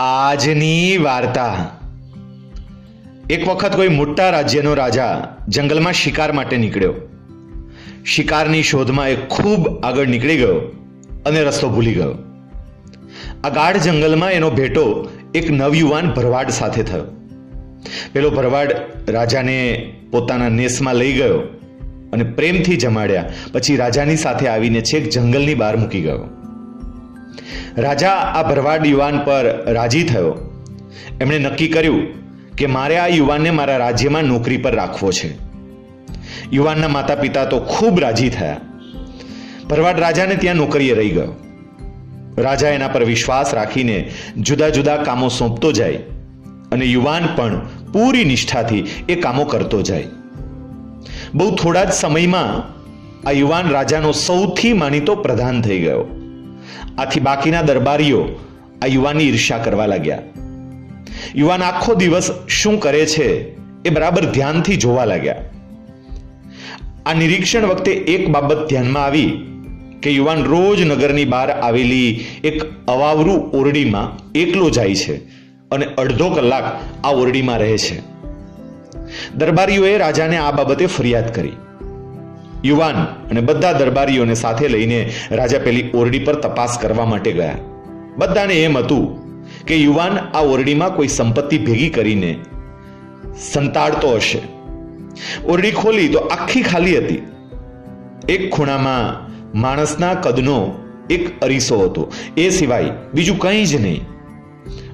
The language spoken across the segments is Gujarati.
આજની વાર્તા. એક વખત કોઈ મોટા રાજ્યનો રાજા જંગલમાં શિકાર માટે નીકળ્યો. શિકારની શોધમાં એ ખૂબ આગળ નીકળી ગયો અને રસ્તો ભૂલી ગયો. અગાઢ જંગલમાં એનો ભેટો એક નવયુવાન ભરવાડ સાથે થયો. પેલો ભરવાડ રાજાને પોતાના નેસમાં લઈ ગયો અને પ્રેમથી જમાડ્યા. પછી રાજાની સાથે આવીને છેક જંગલની બહાર મૂકી ગયો. રાજા આ ભરવાડ યુવાન પર રાજી થયો. એમણે નક્કી કર્યું કે મારે આ યુવાનને મારા રાજ્યમાં નોકરી પર રાખવો છે. યુવાનના માતા પિતા તો ખૂબ રાજી થયા. ભરવાડ રાજાને ત્યાં નોકરીએ રહી ગયો. રાજા એના પર વિશ્વાસ રાખીને જુદા જુદા કામો સોંપતો જાય અને યુવાન પણ પૂરી નિષ્ઠાથી એ કામો કરતો જાય. બહુ થોડા જ સમયમાં આ યુવાન રાજાનો સૌથી માનીતો પ્રધાન થઈ ગયો. આથી બાકીના દરબારીઓ આ યુવાનની ઈર્ષ્યા કરવા લાગ્યા. યુવાન આખો દિવસ શું કરે છે એ બરાબર ધ્યાનથી જોવા લાગ્યા. આ નિરીક્ષણ વખતે એક બાબત ધ્યાનમાં આવી કે યુવાન રોજ નગરની બહાર આવેલી એક અવાવરુ ઓરડીમાં એકલો જાય છે અને અડધો કલાક આ ઓરડીમાં રહે છે. દરબારીઓએ રાજાને આ બાબતે ફરિયાદ કરી. યુવાન અને બધા દરબારીઓને સાથે લઈને રાજા પેલી ઓરડી પર તપાસ કરવા માટે ગયા. બધાને એમ હતું કે યુવાન આ ઓરડીમાં કોઈ સંપત્તિ ભેગી કરીને સંતાડતો હશે. ઓરડી ખોલી તો આખી ખાલી હતી. એક ખૂણામાં માણસના કદનો એક અરીસો હતો. એ સિવાય બીજું કંઈ જ નહીં.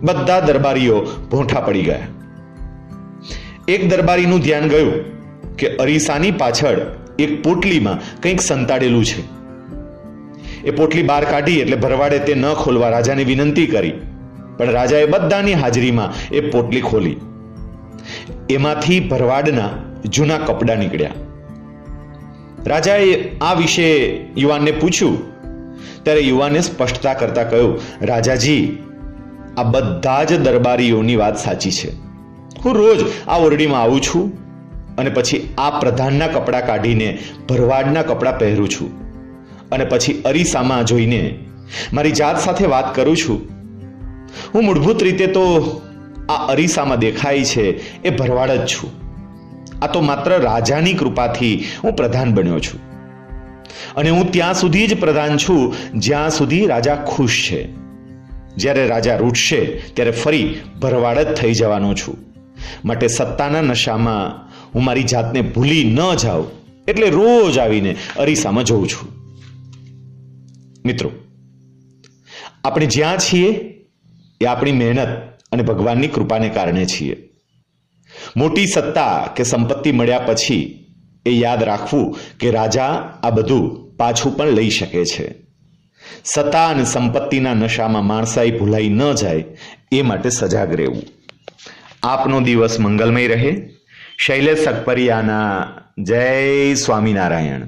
બધા દરબારીઓ ભોંઠા પડી ગયા. એક દરબારીનું ધ્યાન ગયું કે અરીસાની પાછળ એક પોટલીમાં કંઈક સંતાડેલું છે. એ પોટલી બહાર કાઢી એટલે ભરવાડે તે ન ખોલવા રાજાને વિનંતી કરી. પણ રાજાએ બધાની હાજરીમાં એ પોટલી ખોલી. એમાંથી ભરવાડના જૂના કપડાં નીકળ્યા. રાજાએ આ વિશે યુવાનને પૂછ્યું. ત્યારે યુવાને સ્પષ્ટતા કરતા કહ્યું, રાજાજી, આ બધા જ દરબારીઓની વાત સાચી છે. હું રોજ આ ઓરડીમાં આવું છું. અને પછી આ પ્રધાનના કપડાં કાઢીને ભરવાડના કપડાં પહેરું છું. અને પછી અરીસામાં જોઈને મારી જાત સાથે વાત કરું છું. હું મૂળભૂત રીતે તો આ અરીસામાં દેખાય છે, એ ભરવાડ જ છું. આ તો માત્ર રાજાની કૃપાથી હું પ્રધાન બન્યો છું. અને હું ત્યાં સુધી જ પ્રધાન છું, જ્યાં સુધી રાજા ખુશ છે. જ્યારે રાજા રૂઠશે, ત્યારે ફરી ભરવાડ જ થઈ જવાનો છું. માટે સત્તાના નશામાં હું મારી જાતને ભૂલી ન જાઉં એટલે રોજ આવીને અરીસામાં જોઉં છું. મિત્રો, આપણે જ્યાં છીએ એ આપણી મહેનત અને ભગવાનની કૃપાને કારણે છીએ. મોટી સત્તા કે સંપત્તિ મળ્યા પછી એ યાદ રાખવું કે રાજા આ બધું પાછું પણ લઈ શકે છે. સત્તા અને સંપત્તિના નશામાં માણસાઈ ભૂલાઈ ન જાય એ માટે સજાગ રહેવું. આપનો દિવસ મંગલમય રહે. શૈલેષ સકપરિયાના જય સ્વામિનારાયણ.